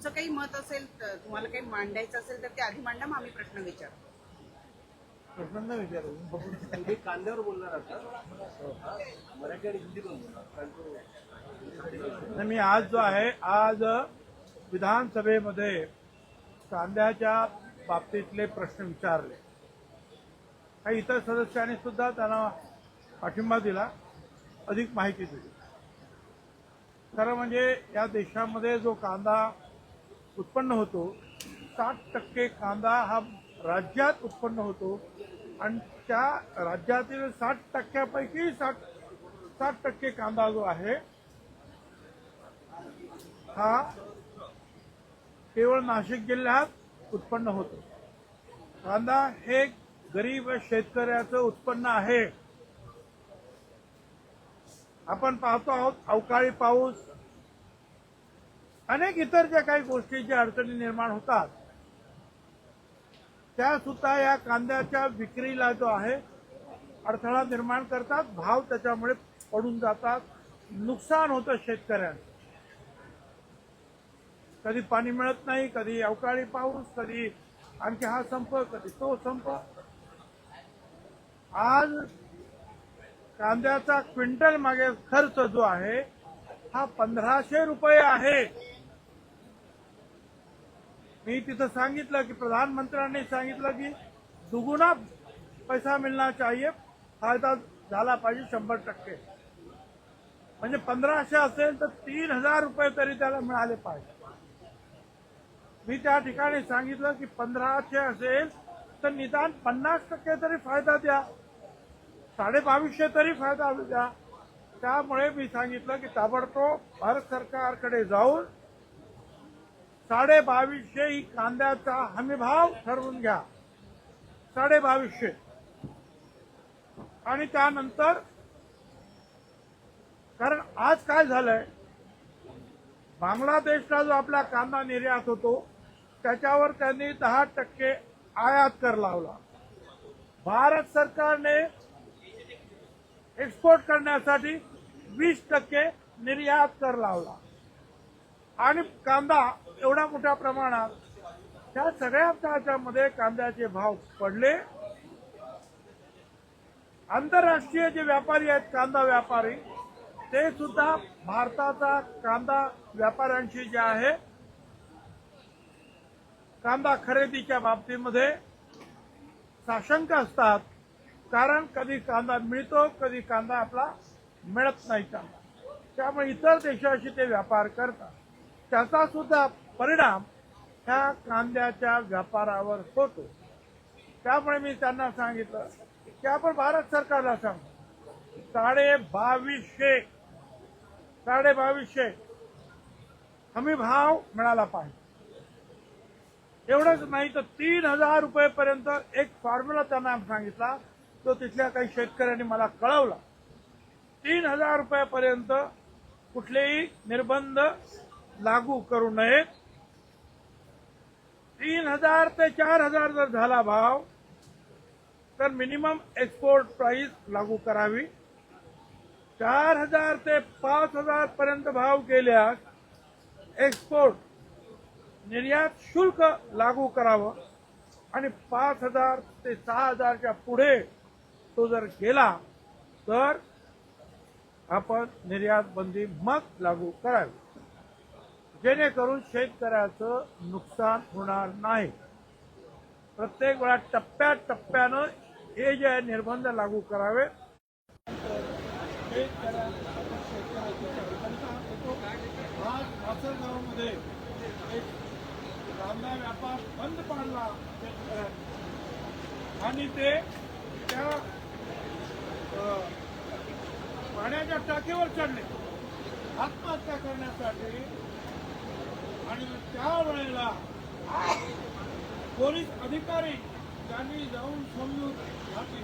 तुमचं काही मत असेल तर तुम्हाला काही मांडायचं असेल तर ते आधी मांडा मग आम्ही प्रश्न विचारू प्रश्न विचारू. तुम्ही कांद्यावर बोलणार आता मराठी आणि हिंदी पण बोलणार. कारण तो आणि मी आज जो आहे आज विधानसभेमध्ये कांद्याच्या बाबतीतले प्रश्न विचारले. काही इतर सदस्यांनी सुद्धा त्यांना पाठिंबा दिला अधिक माहिती दिली. खरं म्हणजे या देशामध्ये जो कांदा उत्पन्न होतो साठ टक्के कांदा हा राज्यात उत्पन्न होतो आणि त्या राज्यातील साठ टक्क्यापैकी साठ साठ टक्के कांदा जो आहे हा केवळ नाशिक जिल्ह्यात उत्पन्न होतो. कांदा हे गरीब शेतकऱ्याचं उत्पन्न आहे. आपण पाहतो आहोत अवकाळी पाऊस अनेक इतर ज्या काही गोष्टीच्या अडचणी निर्माण होतात त्या सुद्धा या कांद्याच्या विक्रीला जो आहे अडथळा निर्माण करतात भाव त्याच्यामुळे पडून जातात नुकसान होतं शेतकऱ्यांचं. कधी पाणी मिळत नाही कधी अवकाळी पाऊस कधी आणखी हा संप कधी तो संप. आज कांद्याचा क्विंटल मागे खर्च जो आहे हा पंधराशे रुपये आहे. मी तिथं सांगितलं की प्रधानमंत्र्यांनी सांगितलं की दुगुना पैसा मिळणार चाहिए फायदा झाला पाहिजे शंभर टक्के. म्हणजे पंधराशे असेल तर तीन हजार रुपये तरी त्याला मिळाले पाहिजे. मी त्या ठिकाणी सांगितलं की पंधराशे असेल तर निदान पन्नास टक्के तरी फायदा द्या. साडेबावीसशे तरी फायदा द्या. त्यामुळे मी सांगितलं की ताबडतोब भारत सरकारकडे जाऊन साडे बावीसशे ही कांद्याचा हमीभाव ठरवून घ्या. साडे बावीसशे आणि त्यानंतर कारण आज काय झालंय? बांगलादेशला जो आपला कांदा निर्यात होतो त्याच्यावर त्यांनी दहा टक्के आयात कर लावला. भारत सरकारने एक्सपोर्ट करण्यासाठी वीस टक्के निर्यात कर लावला. आणि कांदा एवढ्या मोठ्या प्रमाणात त्या सगळ्या त्याच्यामध्ये कांद्याचे भाव पडले. आंतरराष्ट्रीय जे व्यापारी आहेत कांदा व्यापारी ते सुद्धा भारताचा कांदा व्यापाऱ्यांशी जे आहे कांदा खरेदीच्या बाबतीमध्ये साशंक असतात. कारण कधी कांदा मिळतो कधी कांदा आपला मिळत नाही. कांदा त्यामुळे इतर देशाशी ते व्यापार करतात. त्याचा सुद्धा परिणाम ह्या कांद्याच्या व्यापारावर होतो. त्यामुळे मी त्यांना सांगितलं की आपण भारत सरकारला सांगू. साडे बावीसशे साडे बावीसशे हमी भाव मिळाला पाहिजे. एवढंच नाही तर तीन हजार रुपयेपर्यंत एक फॉर्म्युला त्यांना सांगितला तो तिथल्या काही शेतकऱ्यांनी मला कळवला. तीन हजार रुपयापर्यंत कुठलेही निर्बंध लागू करू नयेत. तीन हजार ते चार हजार जर झाला भाव तर मिनिमम एक्सपोर्ट प्राइस लागू करावी. चार हजार ते पाच हजार पर्यंत भाव गेल्यास एक्सपोर्ट निर्यात शुल्क लागू करावं. आणि पाच हजार ते सहा हजारच्या पुढे तो जर गेला तर आपण निर्यात बंदी मग लागू करावी. जेणेकरून शेतकऱ्याचं नुकसान होणार नाही. प्रत्येक वेळा टप्प्याटप्प्यानं हे जे आहे निर्बंध लागू करावे. आज एक कांदा व्यापार बंद पाडला शेतकऱ्यांनी आणि ते त्या पाण्याच्या टाकीवर चढले. आत्महत्या करण्यासाठी आणि त्यावेळेला पोलीस अधिकारी त्यांनी जाऊन समजून घातली.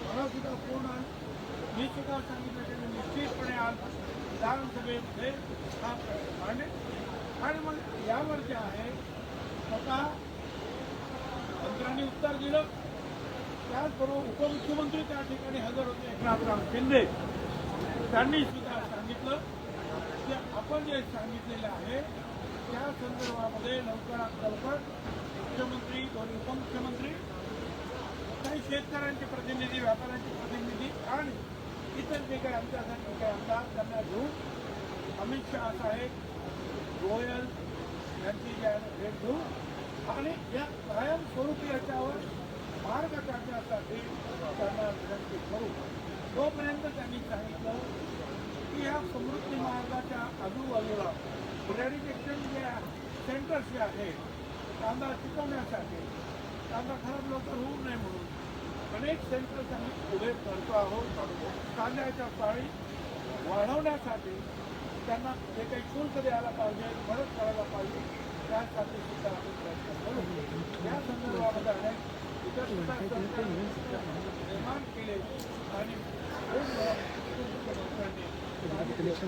मला सुद्धा फोन मी सुद्धा सांगितलं की निश्चितपणे आज विधानसभेमध्ये हा आणि मग यावर जे आहे स्वतः मंत्र्यांनी उत्तर दिलं. त्याचबरोबर उपमुख्यमंत्री त्या ठिकाणी हजर होते एकनाथराव शिंदे. त्यांनी सुद्धा सांगितलं. आपण जे सांगितलेलं आहे त्या संदर्भामध्ये लवकरात लवकर मुख्यमंत्री दोन्ही उपमुख्यमंत्री काही शेतकऱ्यांचे प्रतिनिधी व्यापाऱ्यांचे प्रतिनिधी आणि इतर जे काही आमच्यासाठी काही आमदार त्यांना घेऊन अमित शहा साहेब गोयल यांची जी आहे भेट घेऊ आणि या कायमस्वरूपी याच्यावर मार्ग काढण्यासाठी त्यांना विनंती करू. तोपर्यंत त्यांनी सांगितलं की या समृद्धी मार्गाच्या आजूबाजूला इरॅडिकेशन जे सेंटर्स जे आहेत कांदा टिकवण्यासाठी कांदा खराब लवकर होऊ नये म्हणून अनेक सेंटर्स आम्ही पुढे करतो आहोत कांद्याच्या पाळी वाढवण्यासाठी त्यांना जे काही शुल्क द्यायला पाहिजे मदत करायला पाहिजे त्यासाठी सुद्धा आम्ही प्रयत्न करू. या संदर्भामध्ये अनेक इतर सुद्धा निर्माण केले आणि लावू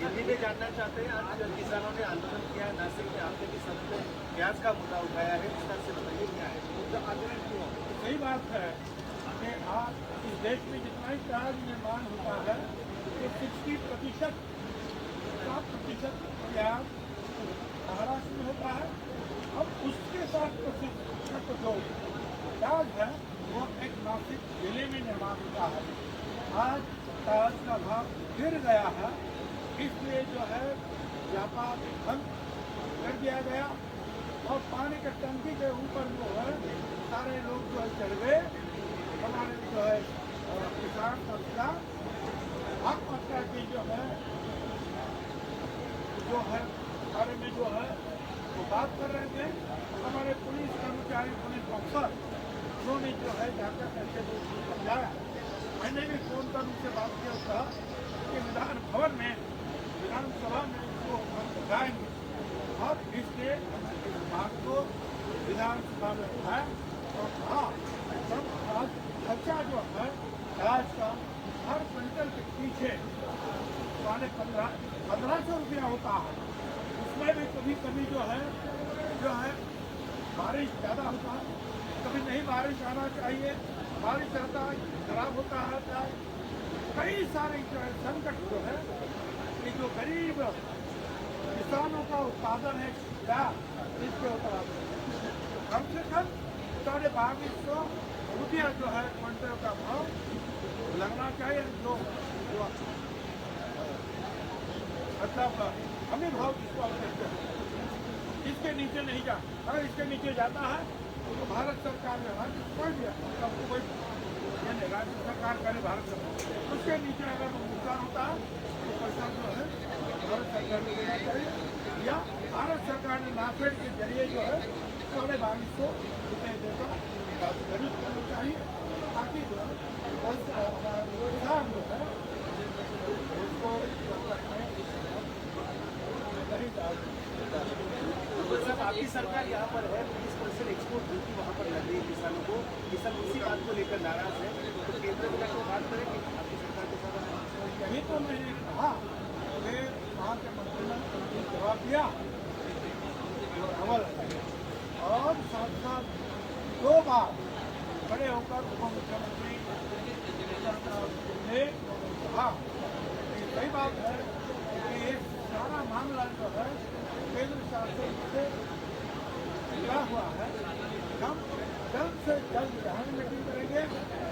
दिल्ली में जानना चाहते हैं आज किसानों ने आंदोलन किया है नासिक में आपने भी सदन प्याज का मुद्दा उठाया है विस्तार से बताइए क्या है? मुद्दा आंदोलन क्यों? सही बात है। कि आज इस देश में जितना ही प्याज निर्माण होता है तो सिक्सटी प्रतिशत सात प्रतिशत प्याज महाराष्ट्र में होता है। अब उसके साथ प्रतिशत जो प्याज है, वो एक नासिक ज़िले में निर्माण होता है। आज ताज का भाव गिर गया है। इसलिए जो है, व्यापार बंद कर दिया गया और पानी के टंकी के ऊपर जो है, सारे लोग जो है चढ़ गए। हमारे जो है किसान संस्था आत्महत्या की जो है जो है, बारे में जो है, वो बात कर रहे थे। हमारे पुलिस कर्मचारी, पुलिस अफसर उन्होंने जो है जाकर करके उसको समझाया, मैंने भी फ़ोन कर उनसे बात किया था कि विधान भवन में विधानसभा में उसको हम बताएँगे और इसलिए इस को विधानसभा में उठाया और आज खर्चा जो है प्याज का हर क्विंटल के पीछे साढ़े पंद्रह पंद्रह सौ रुपया होता है। उसमें भी कभी कभी जो है जो है बारिश ज़्यादा होता है कभी नहीं बारिश आना चाहिए। बारिश आता है, खराब होता रहता है। कई सारे जो है संकट जो है कि जो गरीब किसानों का उत्पादन है, क्या इसके ऊपर कम से कम साढ़े बाईस सौ रुपया जो है क्विंटल का भाव लगना चाहिए जो जो मतलब हमें भाव जिसको आप कहते हैं? इसके नीचे नहीं जा, अगर इसके नीचे जाता है तो भारत सरकार ने राज्य कोई भी मतलब कोई ये राज्य सरकार करे भारत सरकार उसके नीचे अगर नुकसान होता है तो पैसा जो है, भारत सरकार को देना चाहिए या भारत सरकार ने नाफेड के ज़रिए जो है, साढ़े बाईस सौ रुपये देकर खरीद करनी चाहिए, ताकि जो है किसान जो है, उसको नहीं डाल तो आपकी सरकार यहाँ पर है बीस परसेंट एक्सपोर्ट ड्यूटी वहाँ पर लग रही है किसानों को। किसान उसी बात को लेकर नाराज़ है। तो केंद्र में जाकर बात करें कि आपकी सरकार के साथ यही तो मैंने कहा कि वहाँ के मंत्रिमंडल ने जवाब दिया। और साथ साथ दो बार खड़े होकर उप मुख्यमंत्री ने कहा सही बात है कि ये सारा मामला जो है, केंद्र शासन से मिला हुआ है। हम जल्द से जल्द यहाँ मीटिंग करेंगे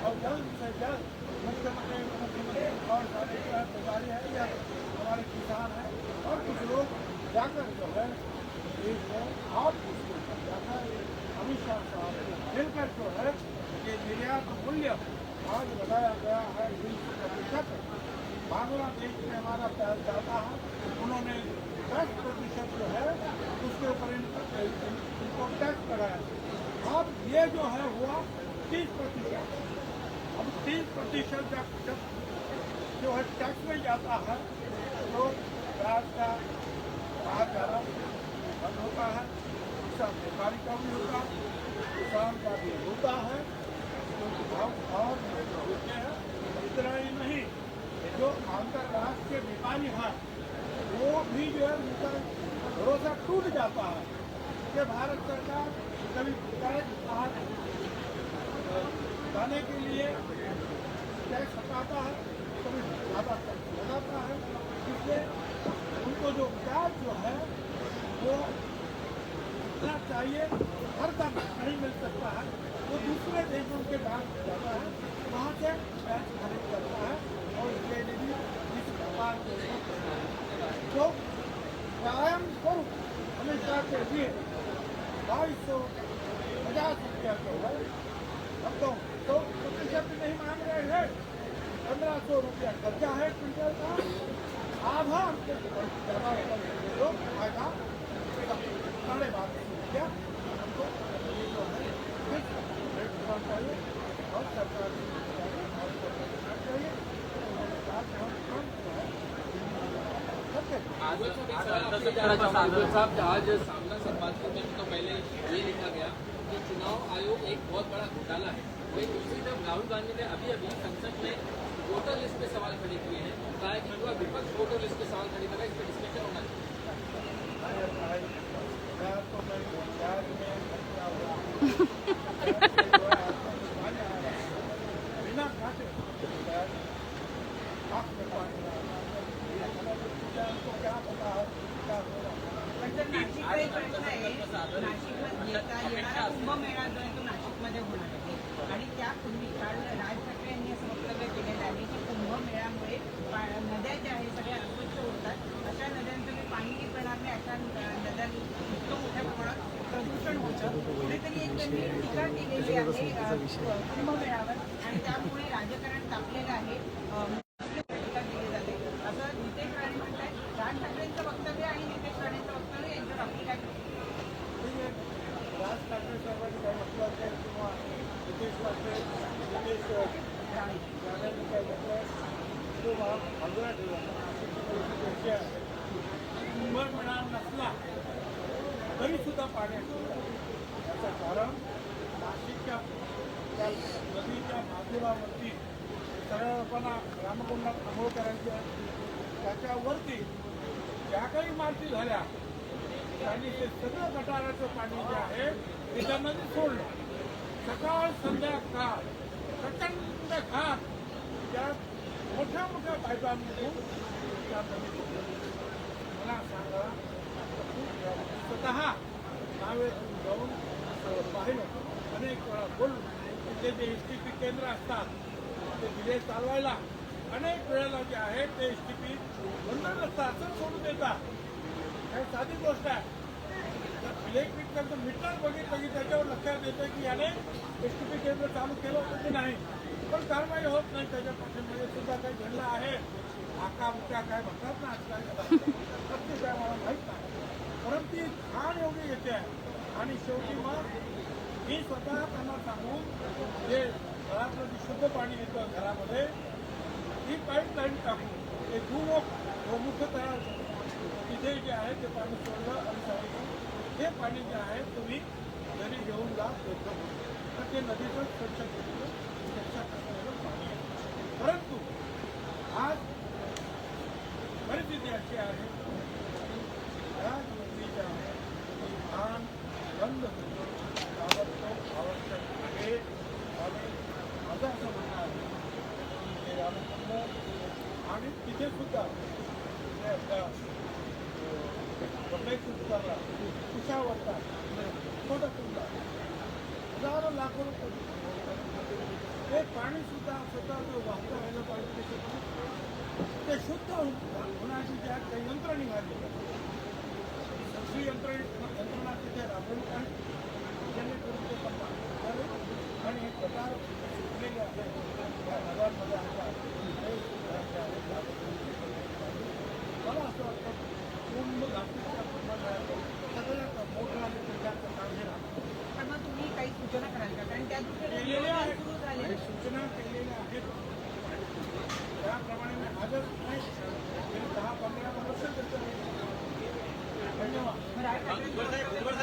और जल्द से जल्द मुख्यमंत्री मुख्यमंत्री और सारे जो है या हमारे किसान हैं और कुछ लोग जाकर जो है एक है आप उसके ऊपर जाकर अमित शाह साहब मिलकर जो है कि निर्यात मूल्य आज लगाया गया है। बीस प्रतिशत। बांग्लादेश में हमारा प्याज जाता है। उन्होंने दस प्रतिशत जो है उसके ऊपर इन- इन- इनको टैक्स लगाया अब ये जो है हुआ तीस प्रतिशत। अब तीस प्रतिशत जब जब जो है टैक्स में जाता है तो प्याज का बाहर जाना बंद होता है, उसका व्यापारी का भी होता है, किसान का भी होता है भाव और होते हैं, इतना ही नहीं, जो अंतर्राष्ट्रीय व्यापारी हैं, वो भी जो है उनका भरोसा टूट जाता है कि भारत सरकार कभी टैक्स के लिए टैक्स हटाता है, कभी ज़्यादा टैक्स लगाता है, इसलिए उनको जो ब्याज जो है, वो मिलना चाहिए, हर दम नहीं मिल सकता है। वो दूसरे देशों के बैंक जाता है, वहाँ से ब्याज खरीद करता है और इसके लिए भी इस व्यापार तो व्यायाम स्वरूप हमेशा के लिए बाईस सौ पचास रुपया जो है अब तो तो प्रतिशत नहीं मांग रहे हैं पंद्रह सौ रुपया खर्चा है क्विंटल का आधा हमको ज्यादा जो फायदा साढ़े बारह सौ रुपया हमको ये जो है फिक्स रेट होना चाहिए और सरकार की जिम्मेदारी और सरकार करना चाहिए और उसके साथ हम काम जो है करते हैं साहब आज सामना संपादकों में तो पहले ये लिखा गया कि चुनाव आयोग एक बहुत बड़ा घोटाला है। वही दूसरी तरफ राहुल गांधी ने अभी अभी संसद में वोटर लिस्ट पे सवाल खड़े किए हैं। कहा है कि पूरा विपक्ष वोटर लिस्ट पे सवाल खड़े है। इस पर डिस्कशन होना चाहिए अरे भाई यार तो मैं प्यार में खर्चा हुआ बिना काटे यार, आँख में पानी आ रहा है। उनको क्या पता है क्या हो रहा है पण जर नाशिकचा एक प्रश्न आहे नाशिकला येता येणारा कुंभमेळा जो आहे तो नाशिकमध्ये होणार आहे आणि त्यापूर्वी काल राज ठाकरे यांनी असं वक्तव्य केलेलं आहे की कुंभमेळ्यामुळे पा- नद्या ज्या आहेत सगळ्या अस्वच्छ होतात अशा नद्यांचं मी पाणी पिणार नाही अशा नद्या इतकं मोठ्या प्रमाणात प्रदूषण होतं कुठेतरी एक त्यांनी टीका केलेली आहे अ, कुंभमेळ्यावर आणि त्यामुळे राजकारण तापलेलं आहे अ, टीका केली जाते असं नितेश राणे म्हणतात राज ठाकरेंचं वक्तव्य आणि नितेश राणेंचं वक्तव्य यांच्यावर आपली काय ठीक आहे. राज ठाकरे साहेबांनी काय म्हटलं असेल किंवा नितेश ठाकरे नितेश राणे राणेंनी काय म्हटलं तो भाग बाजूला ठेवला नाशिकची परिस्थिती अशी आहे कुंभर मिळाला नसला तरी सुद्धा पाण्याची याचं कारण नाशिकच्या त्या नदीच्या बाजूलावरती सरळपणा लोकांना रामकुंडात आंघोळ करायची आहे. त्याच्यावरती ज्या काही मारती झाल्या त्यांनी ते सगळं गटाराचं पाणी जे आहे ते त्यांना सोडलं. सकाळ संध्याकाळ प्रचंड घात त्या मोठ्या मोठ्या पायपांमधून त्या मला सांगा स्वतः नावेतून जाऊन पाहिलं. अनेक वेळा तिथे जे एस टी पी केंद्र असतात ते दिले चालवायला अनेक वेळेला जे आहे ते एस टी पी बंद नसतात असं सोडून देतात. हे साधी गोष्ट आहे. जर इलेक्ट्रिक त्यांचं मीटर बघितलं की त्याच्यावर लक्षात येतं की याने एस टी पी केंद्र चालू केलं होतं की नाही. पण कारवाई होत नाही त्याच्या पाठीमध्ये सुद्धा काही घडलं आहे. आका मुक्या काय म्हणतात ना आजकाल? प्रत्येक काय मला माहीत नाही. परंतु ती घाण एवढी येते. आहे आणि शेवटी मग मी स्वतः त्यांना सांगून जे घरातलं जे शुद्ध पाणी येतं घरामध्ये ही पाईपलाईन टाकून ते भूमुख गोमुख तयार तिथे जे आहे ते पाणी सोडलं आणि सांगितलं हे पाणी जे आहे तुम्ही घरी घेऊन जा स्वच्छ तर ते नदीचं स्वच्छ केलेलं स्वच्छ करण्याचं पाणी आहे. परंतु आज परिस्थिती अशी आहे आणि तिथे सुद्धा सुधारला तुषा वरता छोटा तुमचा हजारो लाखो रुपये ते पाणी सुद्धा स्वतः वाहतं व्हायला पाहिजे ते शुद्ध होण्याची ज्या यंत्र निघाली सगळी यंत्र यंत्रणा तिथे राबवली आहे जेणेकरून ते आणि हे प्रकार मला असं वाटतं पूर्ण जास्तीच्या प्रमाणात सगळ्यात मोठं आणि त्यांना तुम्ही काही सूचना कराल का? कारण त्या दृष्टीने